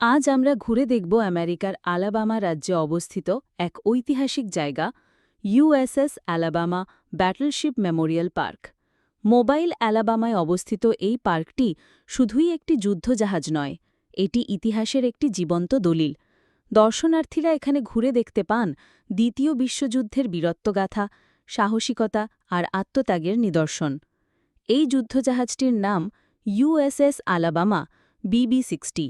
আজ আমরা ঘুরে দেখব আমেরিকার আলাবামা রাজ্যে অবস্থিত এক ঐতিহাসিক জায়গা USS Alabama battleship memorial park. Mobile অ্যালাবামায় অবস্থিত এই পার্কটি শুধুই একটি যুদ্ধজাহাজ নয়, এটি ইতিহাসের একটি জীবন্ত দলিল। দর্শনার্থীরা এখানে ঘুরে দেখতে পান দ্বিতীয় বিশ্বযুদ্ধের বীরত্বগাথা, সাহসিকতা আর আত্মত্যাগের নিদর্শন। এই যুদ্ধজাহাজটির নাম ইউএসএস আলাবামা বিবি সিক্সটি।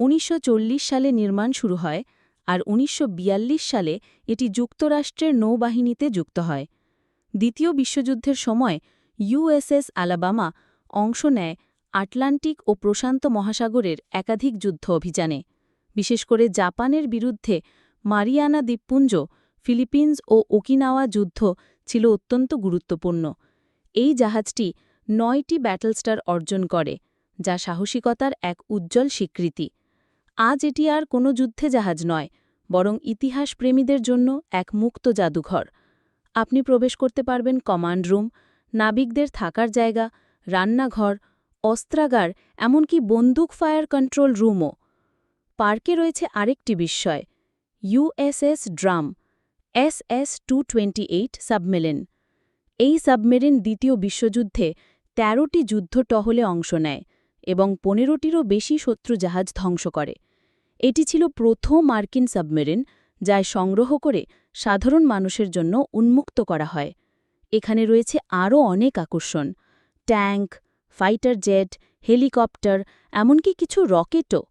উনিশশো চল্লিশ সালে নির্মাণ শুরু হয় আর উনিশশো বিয়াল্লিশ সালে এটি যুক্তরাষ্ট্রের নৌবাহিনীতে যুক্ত হয়। দ্বিতীয় বিশ্বযুদ্ধের সময় ইউএসএস আলাবামা অংশ নেয় আটলান্টিক ও প্রশান্ত মহাসাগরের একাধিক যুদ্ধ অভিযানে। বিশেষ করে জাপানের বিরুদ্ধে মারিয়ানা দ্বীপপুঞ্জ, ফিলিপিন্স ও ওকিনাওয়া যুদ্ধ ছিল অত্যন্ত গুরুত্বপূর্ণ। এই জাহাজটি নয়টি ব্যাটলস্টার অর্জন করে, যা সাহসিকতার এক উজ্জ্বল স্বীকৃতি। আজ এটি আর কোনো যুদ্ধে জাহাজ নয়, বরং ইতিহাস প্রেমীদের জন্য এক মুক্ত জাদুঘর। আপনি প্রবেশ করতে পারবেন কমান্ড রুম, নাবিকদের থাকার জায়গা, রান্নাঘর, অস্ত্রাগার, এমনকি বন্দুক ফায়ার কন্ট্রোল রুমও। পার্কে রয়েছে আরেকটি বিস্ময় USS Drum, S S two submarine. এই সাবমেরিন দ্বিতীয় বিশ্বযুদ্ধে তেরোটি যুদ্ধ টহলে অংশ নেয় এবং পনেরোটিরও বেশি শত্রু জাহাজ ধ্বংস করে। এটি ছিল প্রথম মার্কিন সাবমেরিন যায় সংগ্রহ করে সাধারণ মানুষের জন্য উন্মুক্ত করা হয়। এখানে রয়েছে আরও অনেক আকর্ষণ, ট্যাঙ্ক, ফাইটার জেট, হেলিকপ্টার, এমনকি কিছু রকেটও।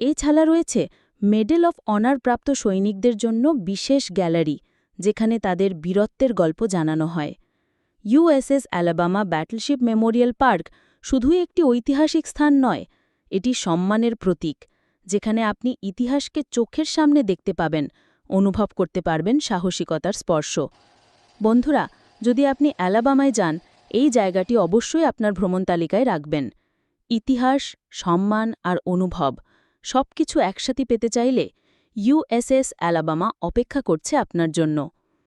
এছাড়া রয়েছে মেডেল অফ অনার প্রাপ্ত সৈনিকদের জন্য বিশেষ গ্যালারি, যেখানে তাদের বীরত্বের গল্প জানানো হয়। USS Alabama battleship memorial park শুধুই একটি ঐতিহাসিক স্থান নয়, এটি সম্মানের প্রতীক। যেখানে আপনি ইতিহাসকে চোখের সামনে দেখতে পাবেন, অনুভব করতে পারবেন সাহসিকতার স্পর্শ। বন্ধুরা, যদি আপনি অ্যালাবামায় যান, এই জায়গাটি অবশ্যই আপনার ভ্রমণ তালিকায় রাখবেন। ইতিহাস, সম্মান আর অনুভব, সবকিছু একসাথে পেতে চাইলে ইউএসএস অ্যালাবামা অপেক্ষা করছে আপনার জন্য।